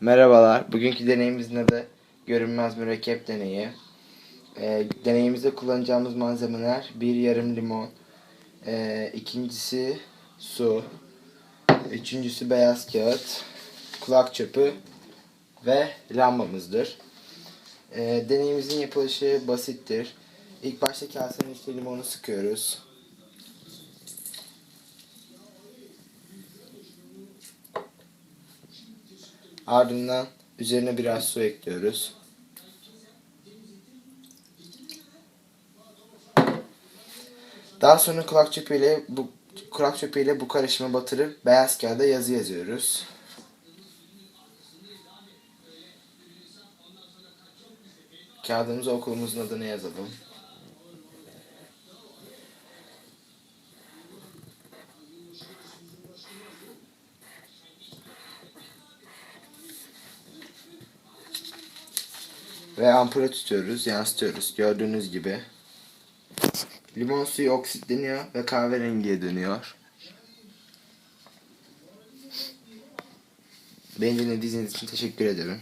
Merhabalar. Bugünkü deneyimizin adı görünmez mürekkep deneyi. Ee, deneyimizde kullanacağımız malzemeler bir yarım limon, ee, ikincisi su, üçüncüsü beyaz kağıt, kulak çöpü ve lambamızdır. Ee, deneyimizin yapılışı basittir. İlk başta kasenin içine limonu sıkıyoruz. Ardından üzerine biraz su ekliyoruz. Daha sonra kulak çöpüyle bu kulak çöpüyle bu karışımı batırıp beyaz kağıda yazı yazıyoruz. Kağıdımıza okulumuzun adını yazalım. Ve ampule tutuyoruz, yansıtıyoruz. Gördüğünüz gibi. Limon suyu oksitleniyor ve kahverengiye dönüyor. Beni dinlediğiniz için teşekkür ederim.